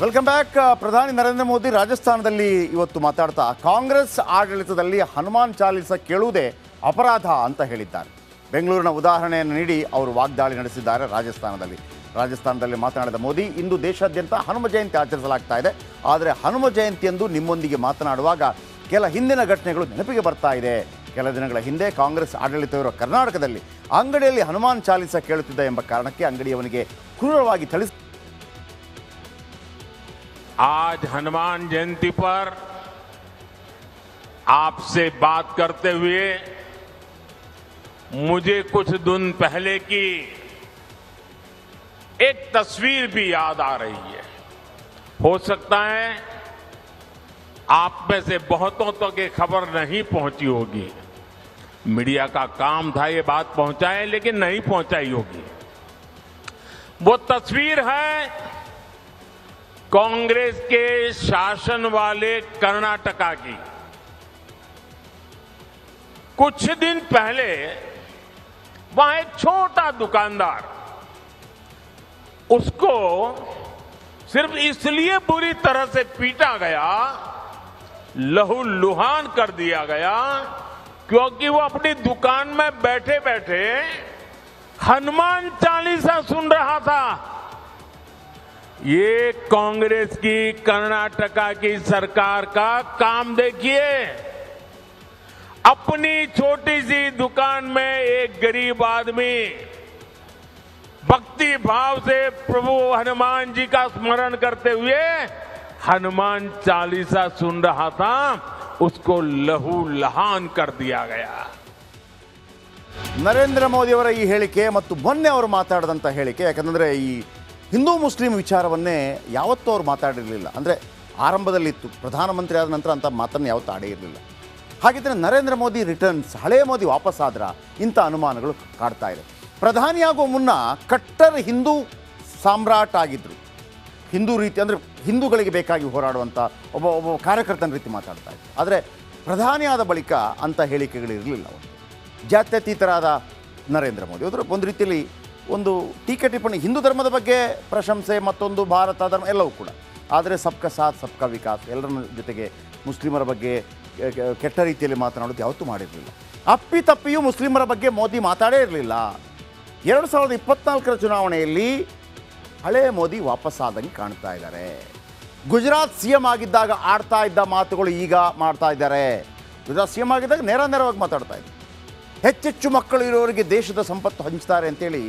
Welcome back ಪ್ರಧಾನಿ ನರೇಂದ್ರ ಮೋದಿ ರಾಜಸ್ಥಾನದಲ್ಲಿ ಇವತ್ತು ಮಾತಾಡ್ತಾ, ಕಾಂಗ್ರೆಸ್ ಆಡಳಿತದಲ್ಲಿ ಹನುಮಾನ್ ಚಾಲೀಸ ಕೇಳುವುದೇ ಅಪರಾಧ ಅಂತ ಹೇಳಿದ್ದಾರೆ. ಬೆಂಗಳೂರಿನ ಉದಾಹರಣೆಯನ್ನು ನೀಡಿ ಅವರು ವಾಗ್ದಾಳಿ ನಡೆಸಿದ್ದಾರೆ ರಾಜಸ್ಥಾನದಲ್ಲಿ. ರಾಜಸ್ಥಾನದಲ್ಲಿ ಮಾತನಾಡಿದ ಮೋದಿ, ಇಂದು ದೇಶಾದ್ಯಂತ ಹನುಮ ಜಯಂತಿ ಆಚರಿಸಲಾಗ್ತಾ ಇದೆ. ಆದರೆ ಹನುಮ ಜಯಂತಿಯಂದು ನಿಮ್ಮೊಂದಿಗೆ ಮಾತನಾಡುವಾಗ ಕೆಲ ಹಿಂದಿನ ಘಟನೆಗಳು ನೆನಪಿಗೆ ಬರ್ತಾ ಇದೆ. ಕೆಲ ದಿನಗಳ ಹಿಂದೆ ಕಾಂಗ್ರೆಸ್ ಆಡಳಿತವಿರುವ ಕರ್ನಾಟಕದಲ್ಲಿ ಅಂಗಡಿಯಲ್ಲಿ ಹನುಮಾನ್ ಚಾಲೀಸ ಕೇಳುತ್ತಿದ್ದ ಎಂಬ ಕಾರಣಕ್ಕೆ ಅಂಗಡಿಯವನಿಗೆ ಕ್ರೂರವಾಗಿ ಥಳಿಸಿ आज हनुमान जयंती पर आपसे बात करते हुए मुझे कुछ दिन पहले की एक तस्वीर भी याद आ रही है। हो सकता है आप में से बहुतों तक तो ये खबर नहीं पहुँची होगी। मीडिया का काम था ये बात पहुँचाए, लेकिन नहीं पहुंचाई होगी। वो तस्वीर है कांग्रेस के शासन वाले कर्नाटका की। कुछ दिन पहले वहाँ एक छोटा दुकानदार, उसको सिर्फ़ इसलिए बुरी तरह से पीटा गया, लहू लुहान कर दिया गया, क्योंकि वो अपनी दुकान में बैठे बैठे हनुमान चालीसा सुन रहा था। ये कांग्रेस की कर्नाटका की सरकार का काम देखिए अपनी छोटी सी दुकान में एक गरीब आदमी भक्ति भाव से प्रभु हनुमान जी का स्मरण करते हुए हनुमान चालीसा सुन रहा था उसको लहू लहान कर दिया गया ನರೇಂದ್ರ ಮೋದಿಯವರ ಈ ಹೇಳಿಕೆ ಮತ್ತು ಮೊನ್ನೆ ಅವರು ಮಾತಾಡಿದಂಥ ಹೇಳಿಕೆ ಯಾಕಂದರೆ ಈ ಹಿಂದೂ ಮುಸ್ಲಿಂ ವಿಚಾರವನ್ನೇ ಯಾವತ್ತೂ ಅವ್ರು ಮಾತಾಡಿರಲಿಲ್ಲ. ಅಂದರೆ ಆರಂಭದಲ್ಲಿತ್ತು. ಪ್ರಧಾನಮಂತ್ರಿ ಆದ ನಂತರ ಅಂತ ಮಾತನ್ನು ಯಾವತ್ತೂ ಆಡೇ ಇರಲಿಲ್ಲ. ಹಾಗಿದ್ರೆ ನರೇಂದ್ರ ಮೋದಿ ರಿಟರ್ನ್ಸ್ ಹಳೇ ಮೋದಿ ವಾಪಸ್ ಆದ್ರ ಇಂಥ ಅನುಮಾನಗಳು ಕಾಡ್ತಾ ಇದೆ. ಪ್ರಧಾನಿಯಾಗುವ ಮುನ್ನ ಕಟ್ಟರ್ ಹಿಂದೂ ಸಾಮ್ರಾಟ್ ಆಗಿದ್ದರು ಹಿಂದೂ ರೀತಿ, ಅಂದರೆ ಹಿಂದೂಗಳಿಗೆ ಬೇಕಾಗಿ ಹೋರಾಡುವಂಥ ಒಬ್ಬ ಒಬ್ಬ ಕಾರ್ಯಕರ್ತನ ರೀತಿ ಮಾತಾಡ್ತಾ ಇದ್ದರು ಆದರೆ ಪ್ರಧಾನಿಯಾದ ಬಳಿಕ ಅಂಥ ಹೇಳಿಕೆಗಳಿರಲಿಲ್ಲ ಅವರು ಜಾತ್ಯತೀತರಾದ ನರೇಂದ್ರ ಮೋದಿ. ಅದರ ಒಂದು ರೀತಿಯಲ್ಲಿ ಒಂದು ಟೀಕೆ ಟಿಪ್ಪಣಿ ಹಿಂದೂ ಧರ್ಮದ ಬಗ್ಗೆ ಪ್ರಶಂಸೆ, ಮತ್ತೊಂದು ಭಾರತ ಧರ್ಮ, ಎಲ್ಲವೂ ಕೂಡ. ಆದರೆ ಸಬ್ಕ ಸಾಥ್, ಸಬ್ಕ ವಿಕಾಸ್ ಎಲ್ಲರ ಜೊತೆಗೆ ಮುಸ್ಲಿಮರ ಬಗ್ಗೆ ಕೆಟ್ಟ ರೀತಿಯಲ್ಲಿ ಮಾತನಾಡೋದು ಯಾವತ್ತೂ ಮಾಡಿರಲಿಲ್ಲ. ಅಪ್ಪಿ ತಪ್ಪಿಯೂ ಮುಸ್ಲಿಮರ ಬಗ್ಗೆ ಮೋದಿ ಮಾತಾಡೇ ಇರಲಿಲ್ಲ. ಎರಡು ಸಾವಿರದ ಇಪ್ಪತ್ನಾಲ್ಕರ ಚುನಾವಣೆಯಲ್ಲಿ ಹಳೆ ಮೋದಿ ವಾಪಸ್ಸಾದಂಗೆ ಕಾಣ್ತಾ ಇದ್ದಾರೆ. ಗುಜರಾತ್ ಸಿ ಎಂ ಆಗಿದ್ದಾಗ ಆಡ್ತಾ ಇದ್ದ ಮಾತುಗಳು ಈಗ ಮಾಡ್ತಾ ಇದ್ದಾರೆ. ಗುಜರಾತ್ ಸಿ ಎಂ ಆಗಿದ್ದಾಗ ನೇರ ನೇರವಾಗಿ ಮಾತಾಡ್ತಾ ಇದ್ದಾರೆ. ಹೆಚ್ಚೆಚ್ಚು ಮಕ್ಕಳು ಇರೋರಿಗೆ ದೇಶದ ಸಂಪತ್ತು ಹಂಚ್ತಾರೆ ಅಂತೇಳಿ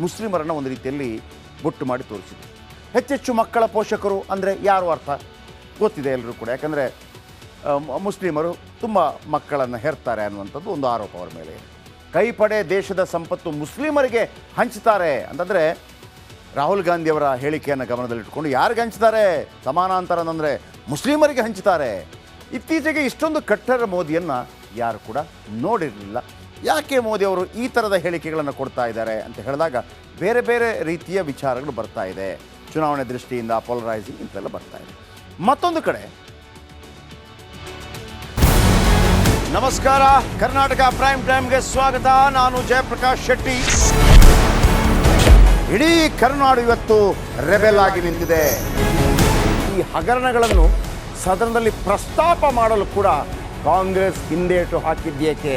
ಮುಸ್ಲಿಮರನ್ನು ಒಂದು ರೀತಿಯಲ್ಲಿ ಬೊಟ್ಟು ಮಾಡಿ ತೋರಿಸಿದ್ರು. ಹೆಚ್ಚೆಚ್ಚು ಮಕ್ಕಳ ಪೋಷಕರು ಅಂದರೆ ಯಾರು ಅರ್ಥ? ಗೊತ್ತಿದೆ ಎಲ್ಲರೂ ಕೂಡ. ಯಾಕಂದರೆ ಮುಸ್ಲಿಮರು ತುಂಬ ಮಕ್ಕಳನ್ನು ಹೆರ್ತಾರೆ ಅನ್ನುವಂಥದ್ದು ಒಂದು ಆರೋಪ ಅವರ ಮೇಲೆ. ಕೈಪಡೆ ದೇಶದ ಸಂಪತ್ತು ಮುಸ್ಲಿಮರಿಗೆ ಹಂಚ್ತಾರೆ. ಅಂತಂದರೆ, ರಾಹುಲ್ ಗಾಂಧಿಯವರ ಹೇಳಿಕೆಯನ್ನು ಗಮನದಲ್ಲಿಟ್ಟುಕೊಂಡು ಯಾರಿಗೆ ಹಂಚ್ತಾರೆ? ಸಮಾನಾಂತರ ಅಂತಂದರೆ ಮುಸ್ಲಿಮರಿಗೆ ಹಂಚ್ತಾರೆ. ಇತ್ತೀಚೆಗೆ ಇಷ್ಟೊಂದು ಕಟ್ಟರ ಮೋದಿಯನ್ನು ಯಾರು ಕೂಡ ನೋಡಿರಲಿಲ್ಲ. ಯಾಕೆ ಮೋದಿ ಅವರು ಈ ಥರದ ಹೇಳಿಕೆಗಳನ್ನು ಕೊಡ್ತಾ ಇದ್ದಾರೆ ಅಂತ ಹೇಳಿದಾಗ ಬೇರೆ ಬೇರೆ ರೀತಿಯ ವಿಚಾರಗಳು ಬರ್ತಾ ಇದೆ. ಚುನಾವಣೆ ದೃಷ್ಟಿಯಿಂದ ಪೋಲರೈಸಿಂಗ್ ಇಂತೆಲ್ಲ ಬರ್ತಾ ಇದೆ. ಮತ್ತೊಂದು ಕಡೆ. ನಮಸ್ಕಾರ. ಕರ್ನಾಟಕ ಪ್ರೈಮ್ ಟೈಮ್ಗೆ ಸ್ವಾಗತ. ನಾನು ಜಯಪ್ರಕಾಶ್ ಶೆಟ್ಟಿ. ಇಡೀ ಕರ್ನಾಡು ಇವತ್ತು ರೆಬೆಲ್ ಆಗಿ ನಿಂತಿದೆ. ಈ ಹಗರಣಗಳನ್ನು ಸದನದಲ್ಲಿ ಪ್ರಸ್ತಾಪ ಮಾಡಲು ಕೂಡ ಕಾಂಗ್ರೆಸ್ ಹಿಂದೇಟು ಹಾಕಿದ್ದೇಕೆ